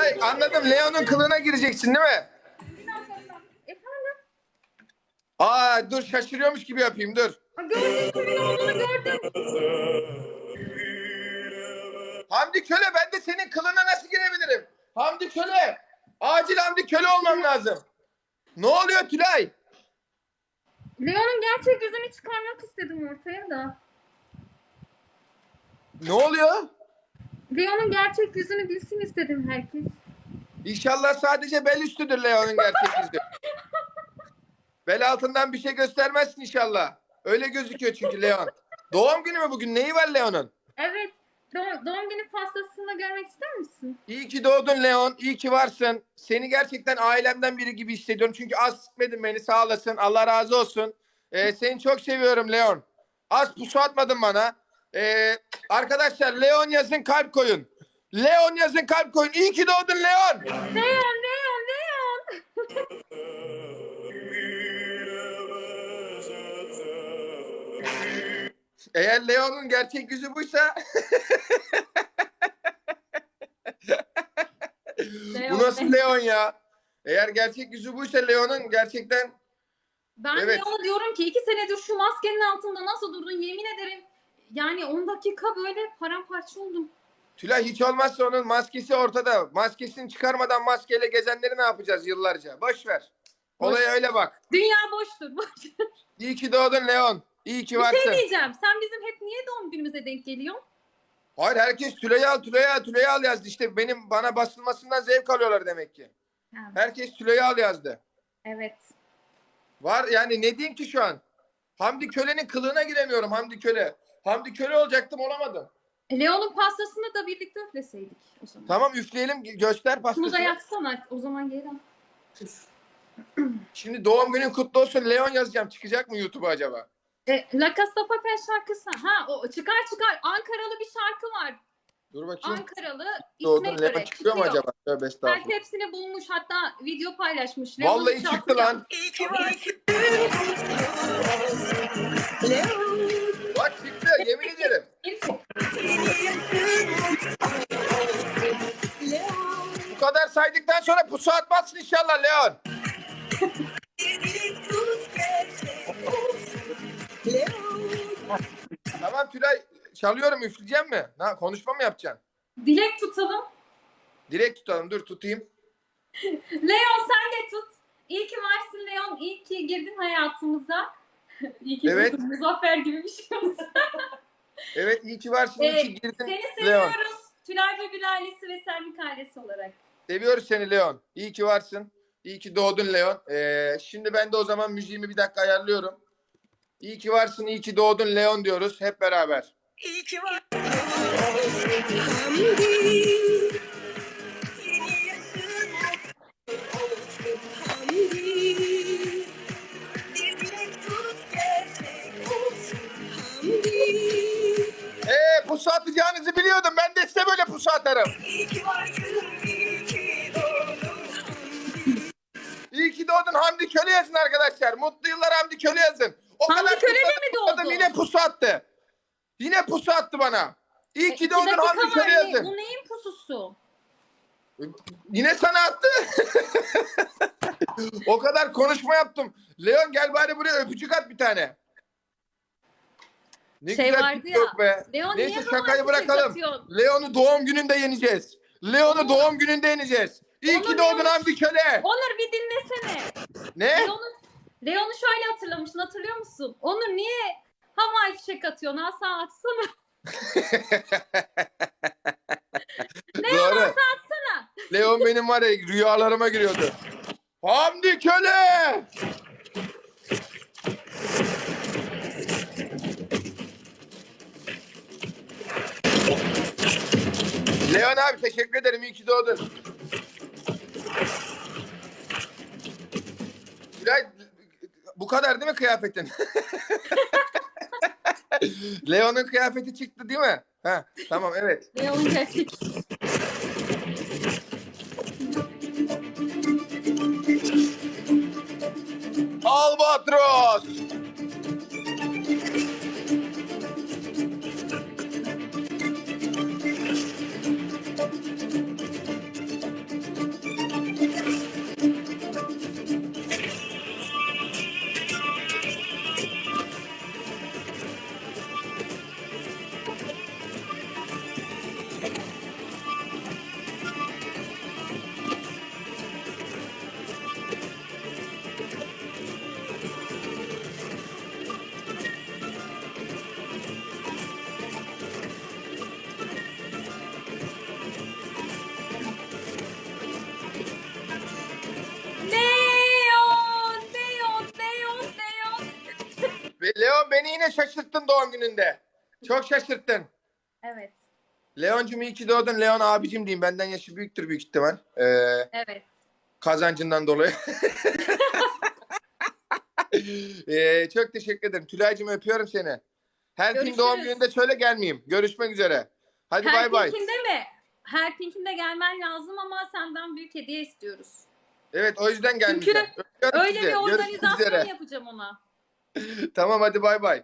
Tülay anladım. Leon'un kılığına gireceksin değil mi? Efendim? Aa dur şaşırıyormuş gibi yapayım dur. Ha, Gördüm kimin olduğunu gördüm. Hamdi Köle ben de senin kılığına nasıl girebilirim? Hamdi Köle. Acil Hamdi Köle olmam lazım. Ne oluyor Tülay? Leon'un gerçek yüzünü çıkarmak istedim ortaya da. Ne oluyor? Leon'un gerçek yüzünü bilsin istedim herkes. İnşallah sadece bel üstüdür Leon'un gerçek yüzü. bel altından bir şey göstermezsin inşallah. Öyle gözüküyor çünkü Leon. Doğum günü mü bugün? Neyi var Leon'un? Evet. Doğum, doğum günü pastasını görmek ister misin? İyi ki doğdun Leon. İyi ki varsın. Seni gerçekten ailemden biri gibi hissediyorum. Çünkü az sıkmadın beni. Sağ olasın. Allah razı olsun. Ee, seni çok seviyorum Leon. Az pusu atmadın bana. Ee, arkadaşlar Leon yazın kalp koyun. Leon yazın kalp koyun. İyi ki doğdun Leon. Leon, Leon, Leon. Eğer Leon'un gerçek yüzü buysa Leon, bu nasıl Leon ya? Eğer gerçek yüzü buysa Leon'un gerçekten Ben Evet. Leon'a diyorum ki iki senedir şu maskenin altında nasıl durdun yemin ederim. Yani 10 dakika böyle paramparça oldum. Tülay hiç olmazsa onun maskesi ortada. Maskesini çıkarmadan maskeyle gezenleri ne yapacağız yıllarca? Boş ver. Olaya öyle bak. Dünya boştur. boş. İyi ki doğdun Leon. İyi ki Bir varsın. şey diyeceğim. Sen bizim hep niye doğum günümüze denk geliyorsun? Hayır herkes Tülay'ı al, Tülay'ı al, Tülay'ı al yazdı. İşte benim bana basılmasından zevk alıyorlar demek ki. Ha, Herkes Tülay'ı al yazdı. Evet. Var yani ne diyeyim ki şu an? Hamdi Köle'nin kılığına giremiyorum Hamdi Köle. Hamdi Köle olacaktım olamadım. E, Leon'un pastasını da birlikte üfleseydik o zaman. Tamam üfleyelim göster Şunu da pastasını. yaksana. O zaman geri al. Şimdi doğum günün kutlu olsun Leon yazacağım. Çıkacak mı YouTube'a acaba? E, La Casa Papel şarkısı. Ha o çıkar çıkar. Ankaralı bir şarkı var. Dur bakayım. Ankaralı isme Doğdun göre Leon çıkıyor mu acaba? Tövbe estağfurullah. Belki hepsini bulmuş hatta video paylaşmış. Leon'un Vallahi şarkı çıktı lan. Ederim. Bu kadar saydıktan sonra pusu atmazsın inşallah Leon. Tamam Tülay çalıyorum üfleyeceğim mi? Ha, konuşma mı yapacaksın? Dilek tutalım. Direkt tutalım dur tutayım. Leon sen de tut. İyi ki varsın Leon. İyi ki girdin hayatımıza. İyi ki Evet. Muzaffer gibi bir şey. Evet iyi ki varsın iyi Evet, ki girdin Seni Leon. seviyoruz. Tülay Böbül ailesi ve Selmik ailesi olarak. Seviyoruz seni Leon. İyi ki varsın. İyi ki doğdun Leon. Ee, şimdi ben de o zaman müziğimi bir dakika ayarlıyorum. İyi ki varsın, iyi ki doğdun Leon diyoruz hep beraber. İyi ki var. Pusu atacağınızı biliyordum. Ben de size böyle pusu atarım. İyi ki ki doğdun Hamdi. Ki Köle yazın arkadaşlar. Mutlu yıllar Hamdi Köle yazın. O Hamdi kadar Köle de mi doğdu? Adam yine pusu attı. Yine pusu attı bana. İyi ki İki doğdun Hamdi. Köle yazın. Bu neyin pususu? Yine sana attı. o kadar konuşma yaptım. Leon gel bari buraya öpücük at bir tane. Ne Şey güzel vardı bir ya, be. Leon Neyse şakayı bırakalım. Leon'u doğum gününde yeneceğiz. Leon'u doğum gününde yeneceğiz. İyi Onu ki doğdun Leon- Hamdi Köle. Onur bir dinlesene. Ne? Leon'u Leon'u şöyle hatırlamışsın hatırlıyor musun? Onur niye havai fişek atıyorsun? Asa atsana. Leon Doğru. atsana. Leon benim var ya rüyalarıma giriyordu. Hamdi Köle! Leon abi teşekkür ederim. İyi ki doğdun. Tülay, bu kadar değil mi kıyafetin? Leon'un kıyafeti çıktı değil mi? Ha, tamam evet. Leon'un gerçek. Albatros. Beni yine şaşırttın doğum gününde. Çok şaşırttın. Evet. Leoncum iyi ki doğdun. Leon abicim diyeyim. Benden yaşı büyüktür büyük ihtimal. Ee, Evet. kazancından dolayı. Ee, çok teşekkür ederim. Tülay'cığım öpüyorum seni. Her pin Görüşürüz. doğum gününde söyle gelmeyeyim. Görüşmek üzere. Hadi Her bay bay. pinkinde mi? Her pinkinde gelmen lazım ama senden büyük hediye istiyoruz. Evet o yüzden gelmeyeceğim. Öpüyorum Öyle bir organizasyon yapacağım ona. Tamam hadi bay bay.